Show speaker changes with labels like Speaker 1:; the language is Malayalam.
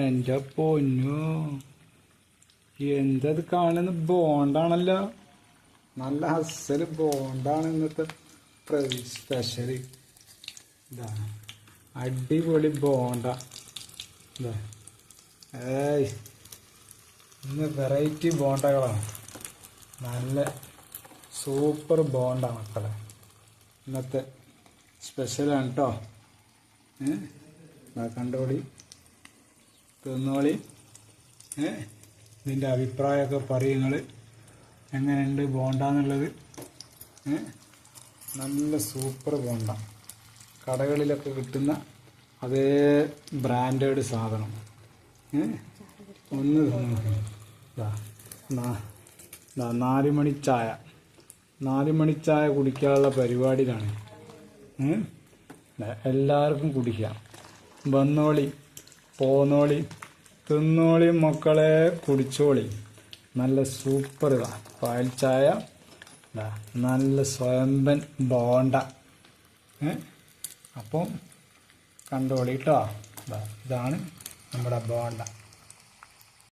Speaker 1: എന്റെ പൊന്നു. എന്തത് കാണുന്ന ബോണ്ടാണല്ലോ. നല്ല അസൽ ബോണ്ടാണ് ഇന്നത്തെ സ്പെഷ്യൽ ഇതാ അടിപൊളി ബോണ്ട. ഏയ് ഇന്ന് വെറൈറ്റി ബോണ്ടകളാണ് നല്ല സൂപ്പർ ബോണ്ട മക്കളെ. ഇന്നത്തെ സ്പെഷ്യലാണ് കേട്ടോ ഏ കണ്ടോളി തിന്നോളി ഇതിന്റെ അഭിപ്രായമൊക്കെ പറയുന്നത് എങ്ങനെയുണ്ട് ബോണ്ടാന്നുള്ളത്? നല്ല സൂപ്പർ ബോണ്ട. കടകളിലൊക്കെ കിട്ടുന്ന അതേ ബ്രാൻഡേഡ് സാധനം. ഒന്ന് നാലുമണി ചായ. നാല് മണി ചായ കുടിക്കാനുള്ള പരിപാടിയിലാണ്. എല്ലാവർക്കും കുടിക്കാം. വന്നോളി. പോന്നോളി തിന്നോളി മക്കളെ കുടിച്ചോളി. നല്ല സൂപ്പർ ഇതാ. പാൽ ചായ നല്ല സ്വയംബൻ ബോണ്ട. അപ്പം കണ്ടോളി കേട്ടോ ഇതാണ് നമ്മുടെ ബോണ്ട.